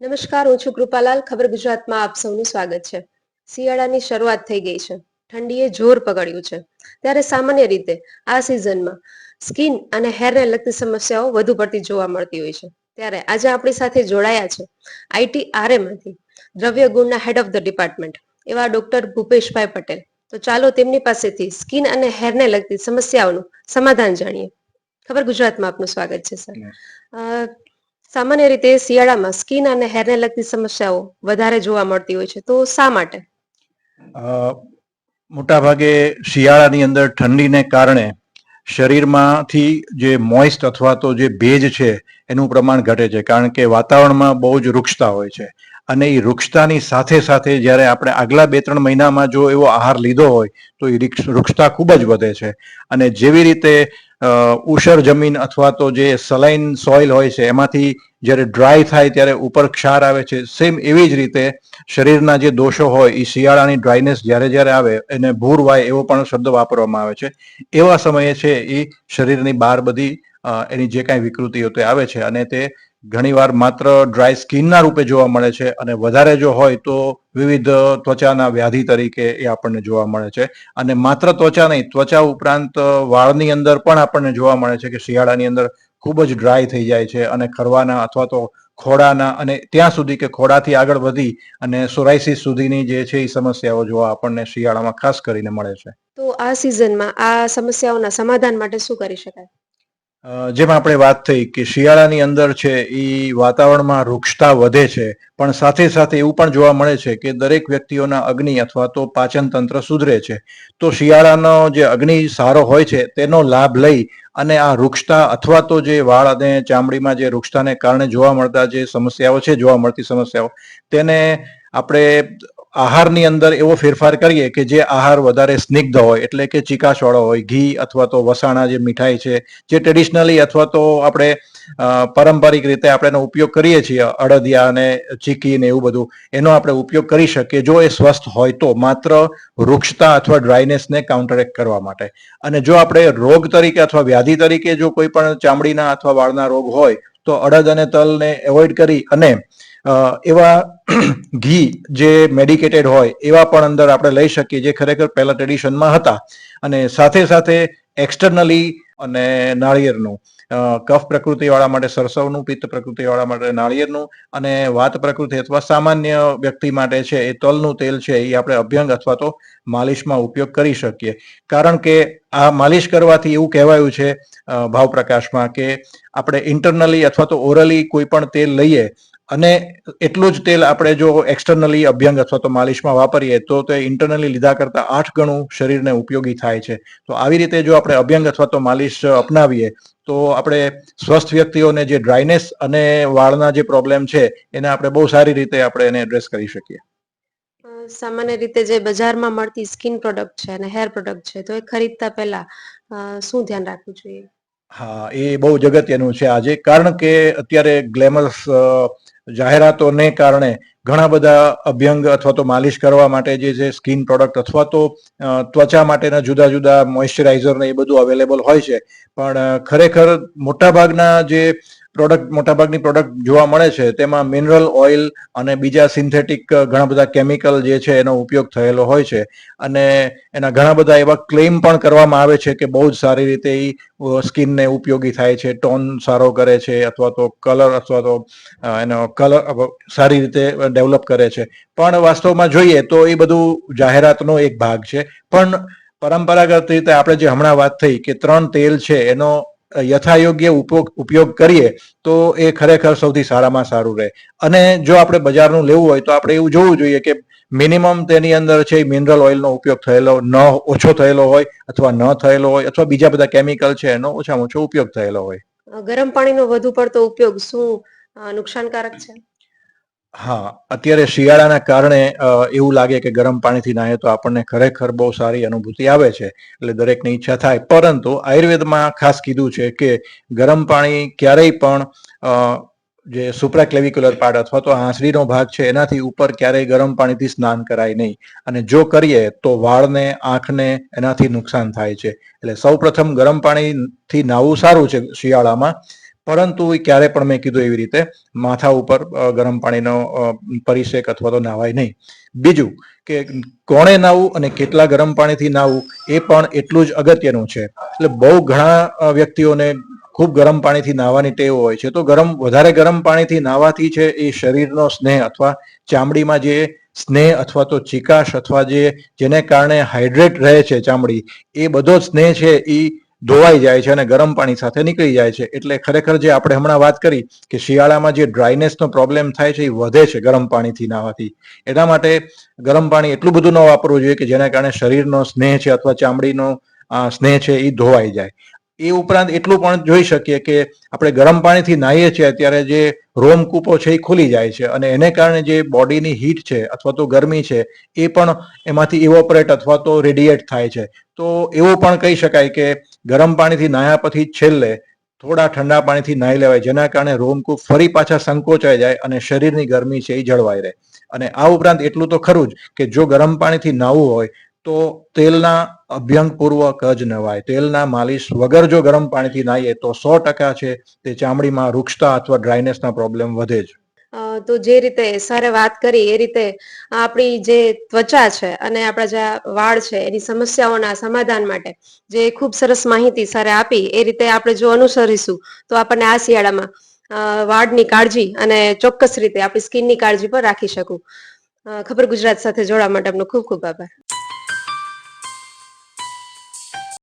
નમસ્કાર હું છું કૃપાલાલ. ખબર ગુજરાતમાં આપ સૌનું સ્વાગત છે. શિયાળાની શરૂઆત થઈ ગઈ છે. ઠંડીએ જોર પકડ્યું છે. ત્યારે સામાન્ય રીતે આ સિઝનમાં સ્કિન અને હેરને લગતી સમસ્યાઓ વધુ પડતી જોવા મળતી હોય છે. ત્યારે આજે આપણી સાથે જોડાયા છે આઈટી આરએમાંથી દ્રવ્ય ગુણના હેડ ઓફ ધ ડિપાર્ટમેન્ટ એવા ડોક્ટર ભૂપેશભાઈ પટેલ. તો ચાલો તેમની પાસેથી સ્કિન અને હેરને લગતી સમસ્યાઓનું સમાધાન જાણીએ. ખબર ગુજરાતમાં આપનું સ્વાગત છે સર. સામાન્ય રીતે શિયાળામાં સ્કિન અને હેરને લગતી સમસ્યાઓ વધારે જોવા મળતી હોય છે. તો શા માટે? મોટાભાગે શિયાળાની અંદર ઠંડીને કારણે શરીરમાંથી જે મોઇસ્ટ અથવા તો જે ભેજ છે એનું પ્રમાણ ઘટે છે. કારણ કે વાતાવરણમાં બહુ જ વૃક્ષતા હોય છે. અને એ વૃક્ષતાની સાથે સાથે જ્યારે આપણે આગલા બે ત્રણ મહિનામાં જો એવો આહાર લીધો હોય, તો એ વૃક્ષ- વૃક્ષતા ખૂબ જ વધે છે. અને જેવી રીતે ઉષર જમીન અથવા તો જે સલાઇન સોઇલ હોય છે, એમાંથી જ્યારે ડ્રાય થાય ત્યારે ઉપર ક્ષાર આવે છે, સેમ એવી જ રીતે શરીરના જે દોષો હોય એ શિયાળાની ડ્રાયનેસ જ્યારે જ્યારે આવે, એને ભૂર વાય એવો પણ શબ્દ વાપરવામાં આવે છે. એવા સમયે છે એ શરીરની બહાર બધી એની જે કાંઈ વિકૃતિઓ તે આવે છે અને તે ઘણીવાર માત્ર ડ્રાય સ્કિનના રૂપે જોવા મળે છે અને વધારે જો હોય તો વિવિધ ત્વચાના વ્યાધિ તરીકે એ આપણને જોવા મળે છે. અને માત્ર ત્વચા નહીં, ત્વચા ઉપરાંત વાળની અંદર પણ આપણને જોવા મળે છે કે શિયાળાની અંદર ખૂબ જ ડ્રાય થઈ જાય છે અને ખરવાના અથવા તો ખોડાના અને ત્યાં સુધી કે ખોડાથી આગળ વધી અને સોરાઇસિસ સુધીની જે છે એ સમસ્યાઓ જોવા આપણને શિયાળામાં ખાસ કરીને મળે છે. તો આ સિઝનમાં આ સમસ્યાઓના સમાધાન માટે શું કરી શકાય? જેમ આપણે વાત થઈ કે શિયાળાની અંદર છે એ વાતાવરણમાં વૃક્ષતા વધે છે, પણ સાથે સાથે એવું પણ જોવા મળે છે કે દરેક વ્યક્તિઓના અગ્નિ અથવા તો પાચન તંત્ર સુધરે છે. તો શિયાળાનો જે અગ્નિ સારો હોય છે, તેનો લાભ લઈ અને આ વૃક્ષતા અથવા તો જે વાળ અને ચામડીમાં જે વૃક્ષતાને કારણે જોવા મળતા જે સમસ્યાઓ છે, જોવા મળતી સમસ્યાઓ, તેને આપણે આહારની અંદર એવો ફેરફાર કરીએ કે જે આહાર વધારે સ્નિગ્ધ હોય, એટલે કે ચીકાશવાળો હોય, ઘી અથવા તો વસાણા જે મીઠાઈ છે, જે ટ્રેડિશનલી અથવા તો આપણે પારંપરિક રીતે આપણે એનો ઉપયોગ કરીએ છીએ, અડદિયા અને ચીકી ને એવું બધું, એનો આપણે ઉપયોગ કરી શકીએ જો એ સ્વસ્થ હોય તો, માત્ર વૃક્ષતા અથવા ડ્રાયનેસને કાઉન્ટરેક્ટ કરવા માટે. અને જો આપણે રોગ તરીકે અથવા વ્યાધિ તરીકે જો કોઈ પણ ચામડીના અથવા વાળના રોગ હોય તો અડદ અને તલને એવોઇડ કરી અને એવા ઘી જે મેડિકેટેડ હોય એવા પણ અંદર આપણે લઈ શકીએ જે ખરેખર પહેલા ટ્રેડિશનમાં હતા. અને સાથે સાથે એક્સટર્નલી અને નાળિયેરનું. કફ પ્રકૃતિવાળા માટે, સરસવનું, પિત્ત પ્રકૃતિવાળા માટે નાળિયેરનું અને વાત પ્રકૃતિ અથવા સામાન્ય વ્યક્તિ માટે છે એ તલનું તેલ છે એ આપણે અભ્યંગ અથવા તો માલિશમાં ઉપયોગ કરી શકીએ. કારણ કે આ માલિશ કરવાથી એવું કહેવાયું છે ભાવ પ્રકાશમાં કે આપણે ઇન્ટરનલી અથવા તો ઓરલી કોઈ પણ તેલ લઈએ અને એટલું જ તેલ આપણે જો એક્સટર્નલી અભ્યંગ અથવા તો માલિશમાં વાપરીએ તો તે ઇન્ટરનલી લીધા કરતા આઠ ગણું શરીરને ઉપયોગી થાય છે. તો આવી રીતે જો આપણે અભ્યંગ અથવા તો માલિશ અપનાવીએ તો આપણે સ્વસ્થ વ્યક્તિઓને જે ડ્રાયનેસ અને વાળના જે પ્રોબ્લેમ છે એને આપણે બહુ સારી રીતે આપણે એને એડ્રેસ કરી શકીએ. સામાન્ય રીતે જે બજારમાં મળતી સ્કિન પ્રોડક્ટ છે અને હેર પ્રોડક્ટ છે તો એ ખરીદતા પહેલા શું ધ્યાન રાખવું જોઈએ? હા, એ બહુ જગત્યનું છે આજે. કારણ કે અત્યારે ગ્લેમરસ જાહેરાતોને કારણે ઘણા બધા અભ્યંગ અથવા તો માલિશ કરવા માટે જે છે સ્કિન પ્રોડક્ટ અથવા તો ત્વચા માટેના જુદા જુદા મોઇશ્ચરાઇઝર ને એ બધું અવેલેબલ હોય છે. પણ ખરેખર મોટાભાગના જે પ્રોડક્ટ, મોટાભાગની પ્રોડક્ટ જોવા મળે છે. તેમાં મિનરલ ઓઇલ અને બીજા સિન્થેટિક ઘણા બધા કેમિકલ જે છે એનો ઉપયોગ થયેલો હોય છે. અને એના ઘણા બધા એવા ક્લેમ પણ કરવામાં આવે છે કે બહુ જ સારી રીતે એ સ્કિનને ઉપયોગી થાય છે, ટોન સારો કરે છે, અથવા તો કલર, અથવા તો એનો કલર સારી રીતે ડેવલપ કરે છે. પણ વાસ્તવમાં જોઈએ તો એ બધું જાહેરાતનો એક ભાગ છે. પણ પરંપરાગત રીતે આપણે જે હમણાં વાત થઈ કે ત્રણ તેલ છે એનો યથાયોગ્ય ઉપયોગ કરીએ, તો એ ખરેખર સૌથી સારામાં સારું રહે. અને જો આપણે બજારનું લેવું હોય, તો આપણે એવું જોવું જોઈએ કે મિનિમમ તેની અંદર છે મિનરલ ઓઇલનો ઉપયોગ થયેલો, ન ઓછો થયેલો હોય અથવા ન થયેલો હોય, અથવા બીજા બધા કેમિકલ છે એનો ઓછામાં ઓછો ઉપયોગ થયેલો હોય. ગરમ પાણીનો વધુ પડતો ઉપયોગ શું નુકસાનકારક છે? હા, અત્યારે શિયાળાના કારણે એવું લાગે કે ગરમ પાણીથી નાહીએ તો આપણને ખરેખર બહુ સારી અનુભૂતિ આવે છે. એટલે દરેકની ઈચ્છા થાય. પરંતુ આયુર્વેદમાં ખાસ કીધું છે કે ગરમ પાણી ક્યારેય પણ જે સુપ્રાક્લેવિક્યુલર પાર્ટ અથવા તો આંસળીનો ભાગ છે એનાથી ઉપર ક્યારેય ગરમ પાણીથી સ્નાન કરાય નહીં. અને જો કરીએ તો વાળને, આંખને એનાથી નુકસાન થાય છે. એટલે સૌ પ્રથમ ગરમ પાણીથી નાહવું સારું છે શિયાળામાં. પરંતુ એ ક્યારે પણ મેં કીધું એવી રીતે, માથા ઉપર ગરમ પાણીનો પરિશેક અથવા તો નાવાય નહીં. બીજું કે કોણે નાવું અને કેટલા ગરમ પાણીથી નાવું એ પણ એટલું જ અગત્યનું છે. એટલે બહુ ઘણા વ્યક્તિઓને ખૂબ ગરમ પાણીથી નાહવાની ટેવ હોય છે. તો ગરમ, વધારે ગરમ પાણીથી નાહવાથી છે એ શરીરનો સ્નેહ અથવા ચામડીમાં જે સ્નેહ અથવા તો ચિકાશ અથવા જે, જેને કારણે હાઇડ્રેટ રહે છે ચામડી, એ બધો સ્નેહ છે એ ધોવાઈ જાય છે અને ગરમ પાણી સાથે નીકળી જાય છે. એટલે ખરેખર જે આપણે હમણાં વાત કરી કે શિયાળામાં જે ડ્રાયનેસનો પ્રોબ્લેમ થાય છે, એ વધે છે ગરમ પાણીથી નાહવાથી એના માટે ગરમ પાણી એટલું બધું ન વાપરવું જોઈએ કે જેના કારણે શરીરનો સ્નેહ છે અથવા ચામડીનો સ્નેહ છે એ ધોવાઈ જાય. એ ઉપરાંત એટલું પણ જોઈ શકીએ કે આપણે ગરમ પાણીથી નાહીએ છીએ ત્યારે જે રોમકૂપો છે એ ખુલી જાય છે અને એને કારણે જે બોડીની હીટ છે અથવા તો ગરમી છે એ પણ એમાંથી ઇવોપરેટ અથવા તો રેડિએટ થાય છે. તો એવું પણ કહી શકાય કે ગરમ પાણીથી નાહ્યા પછી છેલ્લે થોડા ઠંડા પાણીથી નાહી લેવાય, જેના કારણે રોમકૂપ ફરી પાછા સંકોચાઈ જાય અને શરીરની ગરમી છે એ જળવાઈ રહે. અને આ ઉપરાંત એટલું તો ખરું જ કે જો ગરમ પાણીથી નાહવું હોય, તો તેલના અભ્યંગપૂર્વક જ નવાય. તેલના માલિશ વગર જો ગરમ પાણીથી નાહીએ તો સો ટકા છે તે ચામડીમાં રૂક્ષતા અથવા ડ્રાયનેસના પ્રોબ્લેમ વધે જ. તો જે રીતે સરે વાત કરી એ રીતે આપણી જે ત્વચા છે અને આપણા જે વાળ છે એની સમસ્યાઓના સમાધાન માટે જે ખૂબ સરસ માહિતી સરે આપી એ રીતે આપણે જો અનુસરીશું તો આપણને આ શિયાળામાં વાળની કાળજી અને ચોક્કસ રીતે આપણી સ્કિનની કાળજી પણ રાખી શકું. ખબર ગુજરાત સાથે જોડા માટે આપનો ખૂબ ખૂબ આભાર.